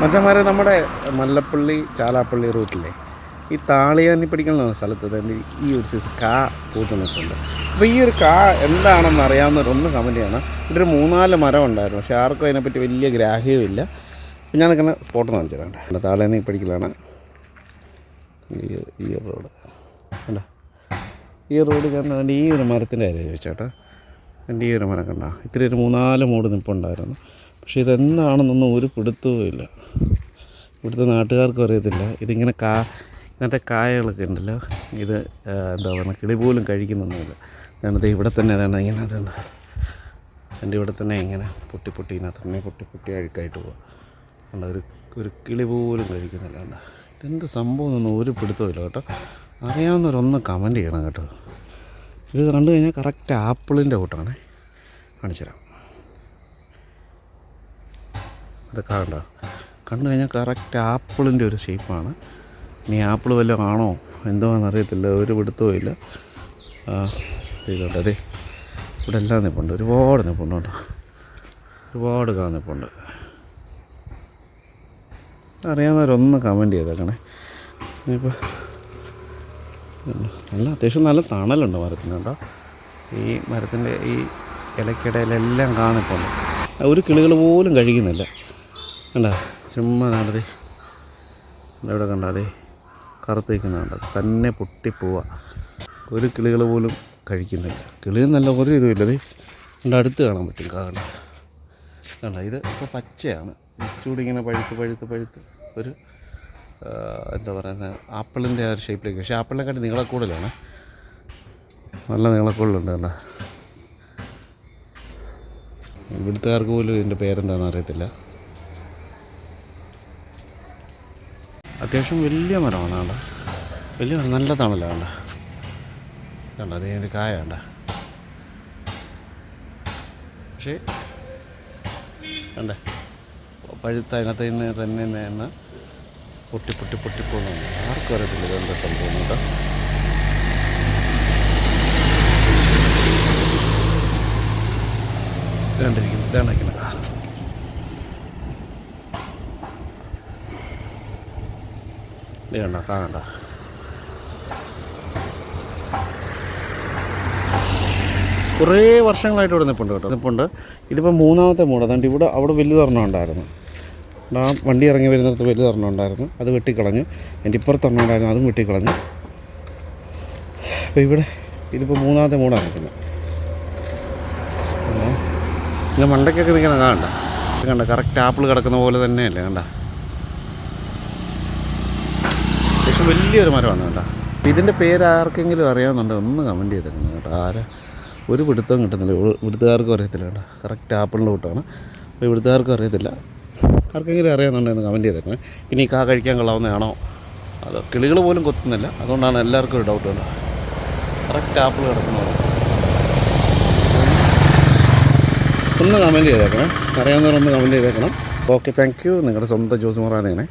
മച്ചന്മാരെ നമ്മുടെ മല്ലപ്പള്ളി ചാലാപ്പള്ളി റൂട്ടിലെ ഈ താളിയാനി പഠിക്കുന്ന സ്ഥലത്ത് തന്നെ ഈ ഒരു സൈസ് കാ പൂത്ത് അപ്പോൾ ഈ ഒരു കാ എന്താണെന്ന് അറിയാവുന്നവരൊന്ന് കമന്റ് ചെയ്യണം. ഇവിടെ ഒരു മൂന്നാൽ മരം ഉണ്ടായിരുന്നു പക്ഷേ ആർക്കും അതിനെപ്പറ്റി വലിയ ഗ്രാഹ്യവുമില്ല ഞാൻ നിൽക്കുന്ന സ്പോട്ട് കാണിച്ചു തരാം താളിയാനി പഠിക്കലാണ് ഈ റോഡ് കണ്ട? ഈ റോഡ് കാരണം അതിന്റെ ഈ ഒരു മരത്തിന്റെ കാര്യം ചോദിച്ചേട്ടാ എന്റെ ഈ ഒരു മരം കണ്ട? ഇത്തിരി ഒരു മൂന്നാൽ മൂട് നിൽപ്പുണ്ടായിരുന്നു പക്ഷേ ഇതെന്താണെന്നൊന്നും ഒരു പിടുത്തവും ഇല്ല. ഇവിടുത്തെ നാട്ടുകാർക്കും അറിയത്തില്ല. ഇതിങ്ങനെ കാ ഇങ്ങനത്തെ കായകളൊക്കെ ഉണ്ടല്ലോ. ഇത് എന്താ പറയുക കിളി പോലും കഴിക്കുന്നൊന്നുമില്ല. ഞാനത് ഇവിടെ തന്നെ അതാണ് ഇങ്ങനെ അതാണ് എന്റെ ഇവിടെ തന്നെ ഇങ്ങനെ പൊട്ടി പൊട്ടി ഇതിനകത്ത് തന്നെ പൊട്ടി പൊട്ടി അഴുക്കായിട്ട് പോവാം. അല്ല ഒരു ഒരു കിളി പോലും കഴിക്കുന്നില്ല കണ്ട? ഇതെന്ത് സംഭവം എന്നൊന്നും ഒരു പിടുത്തമില്ല കേട്ടോ. അറിയാവുന്നവരൊന്ന് കമന്റ് ചെയ്യണം കേട്ടോ. ഇത് കണ്ടു കഴിഞ്ഞാൽ കറക്റ്റ് ആപ്പിളിന്റെ കൂട്ടാണ്. കാണിച്ചുതരാം. ഇതൊക്കെ കണ്ടോ കണ്ടു കഴിഞ്ഞാൽ കറക്റ്റ് ആപ്പിളിന്റെ ഒരു ഷേപ്പാണ് ഇനി ആപ്പിൾ വല്ലതും ആണോ? എന്തുവാണെന്ന് അറിയത്തില്ല. ഒരു പിടുത്തവും ഇല്ല. ഇതുണ്ട്. അതെ ഇവിടെ എല്ലാം നിൽപ്പുണ്ട് ഒരുപാട് നിൽപ്പുണ്ട് കേട്ടോ. ഒരുപാട് കാ നിൽപ്പുണ്ട് അറിയാവുന്നവരൊന്ന് കമന്റ് ചെയ്തേക്കണേ. ഇനിയിപ്പോൾ നല്ല അത്യാവശ്യം നല്ല തണലുണ്ട് മരത്തിന് കേട്ടോ. ഈ മരത്തിന്റെ ഈ ഇലക്കിടയിലെല്ലാം കാണിപ്പുണ്ട് ഒരു കിളികൾ പോലും കഴിക്കുന്നില്ല. കണ്ട? ചുമ്മാ നടത്തി ഇവിടെ കണ്ടാതെ കറുത്ത് നിൽക്കുന്ന കണ്ട? തന്നെ പൊട്ടിപ്പോവുക ഒരു കിളികൾ പോലും കഴിക്കുന്നില്ല. കിളി നല്ല ഒരു ഇതുമില്ലത് എന്റെ അടുത്ത് കാണാൻ പറ്റും. കാണാൻ കണ്ട ഇത് ഇപ്പോൾ പച്ചയാണ്. ഇച്ചൂടി ഇങ്ങനെ പഴുത്ത് പഴുത്ത് പഴുത്ത് ഒരു എന്താ പറയുന്നത് ആപ്പിളിന്റെ ആ ഒരു ഷേപ്പിലേക്ക്. പക്ഷേ ആപ്പിളിനെക്കാട്ടി നീളക്കൂടലാണ്. നല്ല നീളക്കൂടലുണ്ട് കണ്ട. ഇവിടുത്തുകാർക്ക് പോലും ഇതിന്റെ പേരെന്താണെന്ന് അറിയത്തില്ല. അത്യാവശ്യം വലിയ മരമാണ് കണ്ട? വലിയ മരം നല്ല തണലാണ് കണ്ട? കണ്ട? അത് ഒരു കായ കണ്ട? പക്ഷേ കണ്ടേ? പഴുത്ത അതിനകത്ത് നിന്ന് തന്നെ നിന്ന് പൊട്ടി പൊട്ടി പൊട്ടി പോകുന്ന ആർക്കും അറിയത്തില്ല ഇതെന്താ സംഭവം കേട്ടോ. കണ്ടിരിക്കുന്നു. ഇതാണ് ഇത് കണ്ട കാണണ്ട കുറേ വർഷങ്ങളായിട്ട് ഇവിടെ നിൽപ്പുണ്ട് കേട്ടോ. നിൽപ്പുണ്ട് ഇതിപ്പോൾ മൂന്നാമത്തെ മൂട് അതുകൊണ്ട് ഇവിടെ അവിടെ വലുതൊരെണ്ണം ഉണ്ടായിരുന്നു. ആ വണ്ടി ഇറങ്ങി വരുന്നിടത്ത് വലുതൊരെണ്ണം ഉണ്ടായിരുന്നു. അത് വെട്ടിക്കളഞ്ഞു എന്റെ ഇപ്പുറത്തൊരെണ്ണം ഉണ്ടായിരുന്നു അതും വെട്ടിക്കളഞ്ഞു. അപ്പോൾ ഇവിടെ ഇതിപ്പോൾ മൂന്നാമത്തെ മൂടാണ് നിൽക്കുന്നത്. ഇങ്ങനെ മണ്ടയ്ക്കൊക്കെ നിൽക്കണം കാണണ്ട. കണ്ട കറക്റ്റ് ആപ്പിൾ കിടക്കുന്ന പോലെ തന്നെയല്ലേ കണ്ട അത്യാവശ്യം വലിയൊരു മരമാണ് കേട്ടോ. ഇതിന്റെ പേര് ആർക്കെങ്കിലും അറിയാവുന്നുണ്ടോ? ഒന്ന് കമന്റ് ചെയ്തിരുന്നു കേട്ടോ. ആരാ? ഒരു പിടുത്തവും കിട്ടുന്നില്ല. വിടുത്തുകാർക്കും അറിയത്തില്ല കേട്ടോ. കറക്റ്റ് ആപ്പിളിന്റെ കൂട്ടാണ് അപ്പോൾ ഇവിടുത്തുകാർക്കും അറിയത്തില്ല. ആർക്കെങ്കിലും അറിയാവുന്നുണ്ടെന്ന് കമന്റ് ചെയ്തേക്കണേ. പിന്നെ ഈ കാ കഴിക്കാൻ കൊള്ളാവുന്നതാണോ? അത് കിളികൾ പോലും കൊത്തുന്നില്ല. അതുകൊണ്ടാണ് എല്ലാവർക്കും ഒരു ഡൗട്ട് കേട്ടോ കറക്റ്റ് ആപ്പിൾ കിടക്കുന്നത് ഒന്ന് കമന്റ് ചെയ്തേക്കണം. അറിയാവുന്നവരൊന്ന് കമന്റ് ചെയ്തേക്കണം. ഓക്കെ താങ്ക് യു നിങ്ങളുടെ സ്വന്തം ജോസ് മൊറാനെയാണേ